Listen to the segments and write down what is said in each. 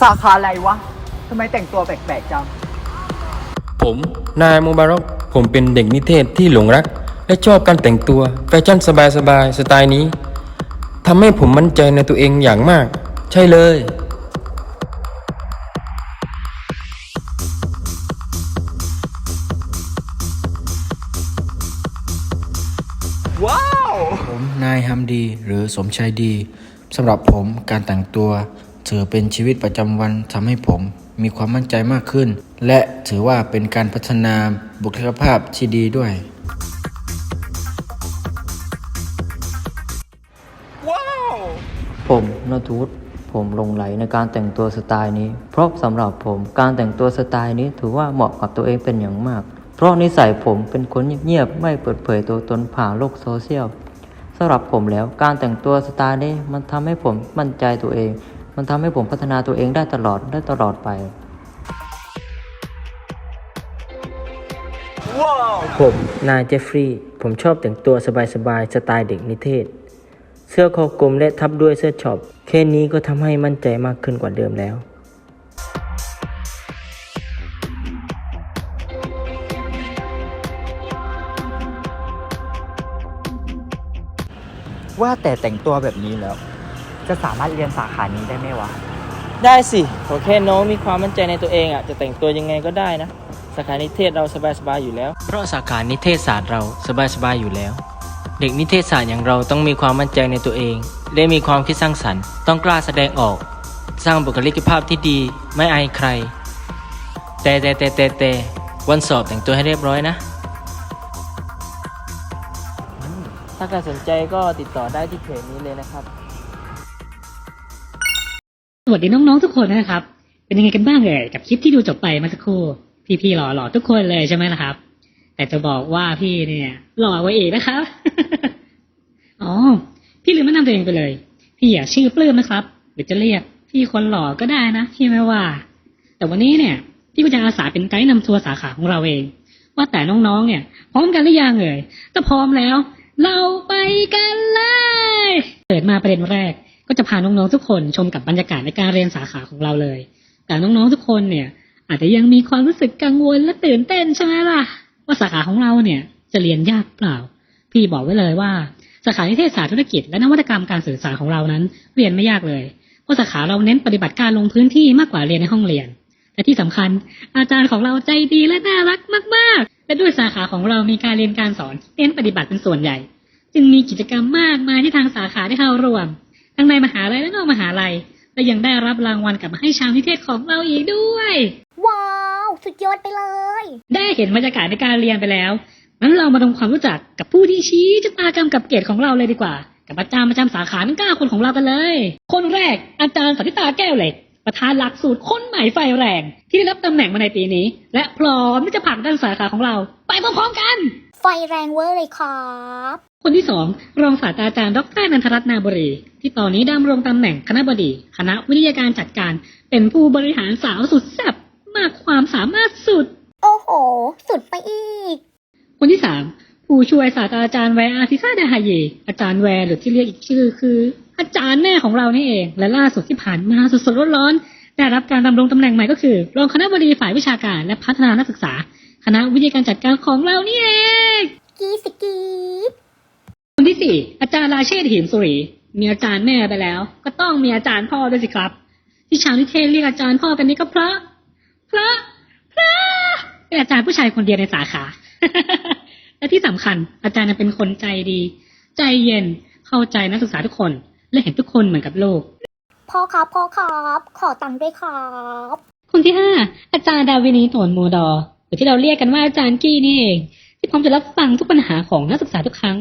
สาขาอะไรวะทำไมแต่งตัวแปลกๆจัง ผมนายมูบารอกผมเป็นเด็กนิเทศที่หลงรัก และชอบการแต่งตัวแฟชั่นสบายๆสไตล์นี้ทำให้ผมมั่นใจในตัวเองอย่างมาก ใช่เลย ว้าว ผมนายฮัมดีหรือสมชายดีสำหรับผมการแต่งตัว ถือเป็นชีวิตประจำวันทำให้ผมมีความมั่นใจมากขึ้น และถือว่าเป็นการพัฒนาบุคลิกภาพที่ดีด้วย ว้าว ผมนทุศผมหลงไหลในการแต่งตัวสไตล์นี้ เพราะสำหรับผมการแต่งตัวสไตล์นี้ถือว่าเหมาะกับตัวเองเป็นอย่างมาก เพราะนิสัยผมเป็นคนเงียบๆไม่เปิดเผยตัวตนผ่านโลกโซเชียลสำหรับผมแล้วการแต่งตัวสไตล์นี้มันทำให้ผมมั่นใจตัวเอง มันทำให้ผมพัฒนาตัวเองได้ตลอดได้ตลอดไปว้าวผมนายเจฟฟรีย์ผมชอบแต่งตัวสบายๆสไตล์เด็กนิเทศ เสื้อคอกลมและทับด้วยเสื้อช็อป แค่นี้ก็ทำให้มั่นใจมากขึ้นกว่าเดิมแล้ว ว่าแต่แต่งตัวแบบนี้แล้ว จะสามารถเรียนสาขานี้ได้ไหมวะ ได้สิขอแค่น้องมีความมั่นใจในตัวเองอะ จะแต่งตัวยังไงก็ได้นะ สาขานิเทศเราสบายๆอยู่แล้ว เพราะสาขานิเทศศาสตร์เราสบายๆอยู่แล้ว เด็กนิเทศศาสตร์อย่างเราต้องมีความมั่นใจในตัวเอง และมีความคิดสร้างสรรค์ ต้องกล้าแสดงออก สร้างบุคลิกภาพที่ดี ไม่อายใคร แต่แต่แต่แต่แต่วันสอบแต่งตัวให้เรียบร้อยนะ ถ้าใครสนใจก็ติดต่อได้ที่เพจนี้เลยนะครับส วัสดีน้องๆทุกคนนะครับ เป็นยังไงกันบ้างเอ่ยกับคลิปที่ดูจบไปเมื่อสักครู่พี่ๆหล่อๆทุกคนเลยใช่ไหมล่ะครับ แต่จะบอกว่าพี่เนี่ย หล่อกว่าเอกนะครับอ๋อพี่ลืมแนะนำตัวเองไปเลย พี่อยากชื่อปลื้มนะครับหรือจะเรียกพี่คนหล่อก็ได้นะพี่ไม่ว่า แต่วันนี้เนี่ย พี่ก็จะอาสาเป็นไกด์นำทัวร์สาขาของเราเอง ว่าแต่น้องๆเนี่ย พร้อมกันหรือยังเอ่ยถ้าพร้อมแล้ว เราไปกันเลยเปิดมาประเด็นแรก ก็จะพาน้องๆทุกคนชมกับบรรยากาศในการเรียนสาขาของเราเลย แต่น้องๆทุกคนเนี่ย อาจจะยังมีความรู้สึกกังวลและตื่นเต้นใช่ไหมล่ะ ว่าสาขาของเราเนี่ยจะเรียนยากเปล่า พี่บอกไว้เลยว่า สาขานิเทศศาสตร์ธุรกิจและนวัตกรรมการสื่อสารของเรานั้น เรียนไม่ยากเลยเพราะสาขาเราเน้นปฏิบัติการลงพื้นที่มากกว่าเรียนในห้องเรียนและที่สำคัญอาจารย์ของเราใจดีและน่ารักมากๆ และด้วยสาขาของเรามีการเรียนการสอนเน้นปฏิบัติเป็นส่วนใหญ่ จึงมีกิจกรรมมากมายที่ทางสาขาได้เข้าร่วม ทั้งในมหาลัยและนอกมหาลัย และยังได้รับรางวัลกลับมาให้ชาวนิเทศของเราอีกด้วย ว้าว สุดยอดไปเลย ได้เห็นบรรยากาศในการเรียนไปแล้วงั้นเรามาทำความรู้จักกับผู้ที่ชี้ชะตากรรมกับเกียรติของเราเลยดีกว่า กับอาจารย์ประจำสาขาทั้งเก้าคนของเรากันเลย คนแรกอาจารย์สันติตาแก้วเหล็กประธานหลักสูตรคนใหม่ไฟแรง ที่ได้รับตำแหน่งมาในปีนี้ และพร้อมที่จะผลักดันสาขาของเรา ไปพร้อมๆกัน ไฟแรงเวอร์เลยครับคนที่สองรองศาสตราจารย์ดรนันทรัตน์นาบรี ที่ตอนนี้ดำรงตำแหน่งคณะบดี คณะวิทยาการจัดการ เป็นผู้บริหารสาวสุดแซ่บมากความสามารถสุด โอ้โห สุดไปอีก คนที่สามผู้ช่วยศาสตราจารย์แวร์อาทิซาดาฮาเย อาจารย์แวร์หรือที่เรียกอีกชื่อคือ อาจารย์แม่ของเรานี่เอง และล่าสุดที่ผ่านมาสดๆร้อนๆได้รับการดำรงตำแหน่งใหม่ก็คือรองคณะบดีฝ่ายวิชาการและพัฒนานักศึกษา คณะวิทยาการจัดการของเรานี่เองกีสกีดคนที่สี่อาจารย์ราเชษฐ์หิมสุรีมีอาจารย์แม่ไปแล้ว ก็ต้องมีอาจารย์พ่อด้วยสิครับ ที่ชาวนิเทศเรียกอาจารย์พ่อกันนี่ก็เพราะเพราะเพราะเป็นอาจารย์ผู้ชายคนเดียวในสาขา และที่สำคัญ อาจารย์ยังเป็นคนใจดี ใจเย็นเข้าใจนักศึกษาทุกคน และเห็นทุกคนเหมือนกับลูกพ่อครับพ่อครับ ขอตังค์ด้วยครับคนที่ห้าอาจารย์ดาวินีโตนโมดอ ร์หรือที่เราเรียกกันว่าอาจารย์กี้นี่เองที่พร้อมจะรับฟังทุกปัญหาของนักศึกษาทุกครั้ง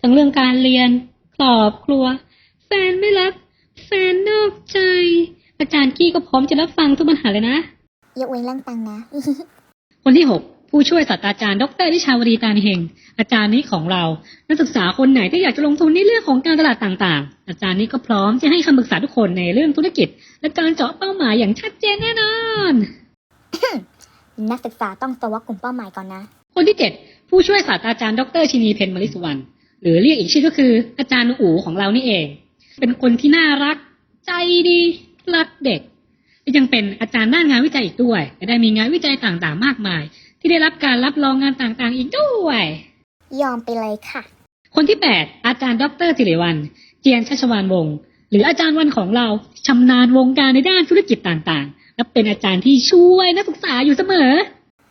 ทั้งเรื่องการเรียนครอบครัว แฟนไม่รัก แฟนนอกใจ อาจารย์กี้ก็พร้อมจะรับฟังทุกปัญหาเลยนะยกเว้นเรื่องตังค์นะ คนที่หกผู้ช่วยศาสตราจารย์ดรวิชาวดีตานิเฮงอาจารย์นี้ของเรา นักศึกษาคนไหนที่อยากจะลงทุนในเรื่องของการตลาดต่างๆ อาจารย์นี้ก็พร้อมจะให้คำปรึกษาทุกคนในเรื่องธุรกิจ และการเจาะเป้าหมายอย่างชัดเจนแน่นอน นักศึกษาต้องสวอกกลุ่มเป้าหมายก่อนนะ คนที่เจ็ดผู้ช่วยศาสตราจารย์ดรชินีเพนมริสุวรรณหรือเรียกอีกชื่อก็คืออาจารย์อูของเรานี่เอง เป็นคนที่น่ารัก ใจดี รักเด็กและยังเป็นอาจารย์ด้านงานวิจัยอีกด้วยและได้มีงานวิจัยต่างๆ มากมาย ที่ได้รับการรับรองงานต่างๆ อีกด้วย ยอมไปเลยค่ะ คนที่ 8 อาจารย์ดรสิริวัลเจียนชัชวานวงศ์หรืออาจารย์วันของเราชำนาญวงการในด้านธุรกิจต่างๆ และเป็นอาจารย์ที่ช่วยนักศึกษาอยู่เสมอ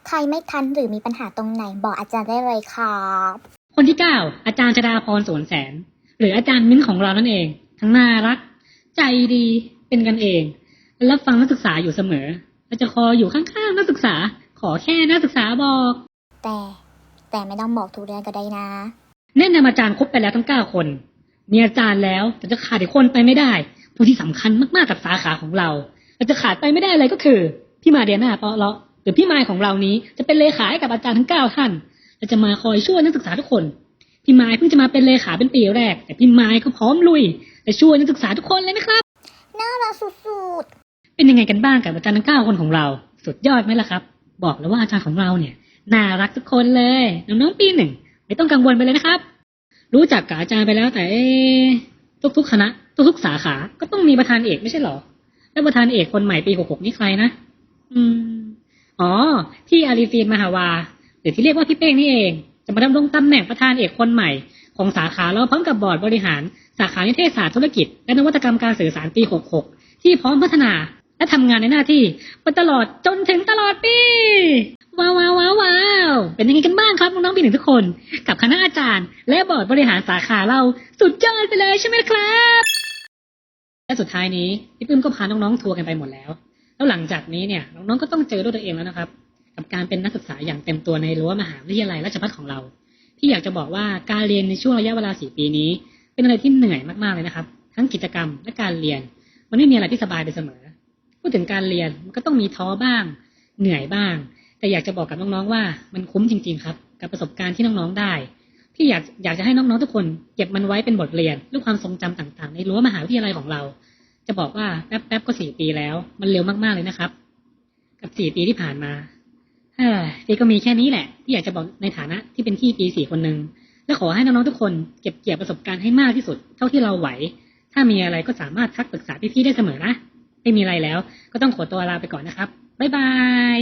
ใครไม่ทันหรือมีปัญหาตรงไหนบอกอาจารย์ได้เลยครับคนที่9อาจารย์ชดาพรสวนแสน หรืออาจารย์มิ้นท์ของเรานั่นเอง ทั้งน่ารัก ใจดีเป็นกันเองและรับฟังนักศึกษาอยู่เสมอและจะคอยอยู่ข้างๆนักศึกษา ขอแค่นักศึกษาบอก แต่แต่ไม่ต้องบอกทุกเรื่องก็ได้นะแนะนำอาจารย์ครบไปแล้วทั้งเก้าคน มีอาจารย์แล้วแต่จะขาดอีกคนไปไม่ได้ ผู้ที่สำคัญมากๆกับสาขาของเรา แต่จะขาดไปไม่ได้เลยก็คือ พี่มาเดียนาเปาะเลาะหรือพี่มายของเรานี้จะเป็นเลขาให้กับอาจารย์ทั้งเก้าท่านและจะมาคอยช่วยนักศึกษาทุกคน พี่มายเพิ่งจะมาเป็นเลขาเป็นปีแรก แต่พี่มายก็พร้อมลุยและช่วยนักศึกษาทุกคนเลยนะครับน่ารักสุดเป็นยังไงกันบ้างกับอาจารย์ทั้งเก้าคนของเรา สุดยอดไหมล่ะครับ บอกแล้วว่าอาจารย์ของเราเนี่ยน่ารักทุกคนเลยน้องๆปีหนึ่งไม่ต้องกังวลไปเลยนะครับ รู้จักกับอาจารย์ไปแล้วแต่เอ๊ะทุกๆคณะ ทุกๆสาขาก็ต้องมีประธานเอกไม่ใช่เหรอ แล้วประธานเอกคนใหม่ปีหกหกนี่ใครนะอืม อ๋อ พี่อารีฟีนมหาวา หรือที่เรียกว่าพี่เป้งนี่เอง จะมาดำรงตำแหน่งประธานเอกคนใหม่ ของสาขาเราพร้อมกับบอร์ดบริหาร สาขานิเทศศาสตร์ธุรกิจ และนวัตกรรมการสื่อสารปีหกหกที่พร้อมพัฒนาและทำงานในหน้าที่ไปตลอดจนถึงตลอดปีว้าวว้าวว้าวว้าวเป็นยังไงกันบ้างครับน้องๆปีหนึ่งทุกคน กับคณะอาจารย์ และบอร์ดบริหารสาขาเราสุดยอดไปเลยใช่ไหมครับ และสุดท้ายนี้พี่ปื้มก็พาน้องๆทัวร์กันไปหมดแล้ว แล้วหลังจากนี้เนี่ยน้องๆก็ต้องเจอด้วยตัวเองแล้วนะครับ กับการเป็นนักศึกษาอย่างเต็มตัวในรั้วมหาวิทยาลัยราชภัฏของเราพี่อยากจะบอกว่าการเรียนในช่วงระยะเวลาสี่ปีนี้ เป็นอะไรที่เหนื่อยมากๆเลยนะครับ ทั้งกิจกรรมและการเรียน มันไม่มีอะไรที่สบายไปเสมอ พูดถึงการเรียนมันก็ต้องมีท้อบ้าง เหนื่อยบ้าง แต่อยากจะบอกกับน้องๆว่า มันคุ้มจริง ๆ ครับ กับประสบการณ์ที่น้องๆได้ พี่อยากอยากจะให้น้องๆทุกคนเก็บมันไว้เป็นบทเรียนด้วยความทรงจำต่างๆ ในรั้วมหาวิทยาลัยของเรา จะบอกว่าแป๊บๆก็สี่ปีแล้ว มันเร็วมากๆเลยนะครับ กับสี่ปีที่ผ่านมาเฮ้ยพี่ก็มีแค่นี้แหละ ที่อยากจะบอกในฐานะที่เป็นที่ปีสี่คนหนึ่งและขอให้น้องๆทุกคนเก็บเกี่ยวประสบการณ์ให้มากที่สุด เท่าที่เราไหว ถ้ามีอะไรก็สามารถทักปรึกษาพี่ๆได้เสมอนะไม่มีอะไรแล้ว ก็ต้องขอตัวลาไปก่อนนะครับบ๊ายบาย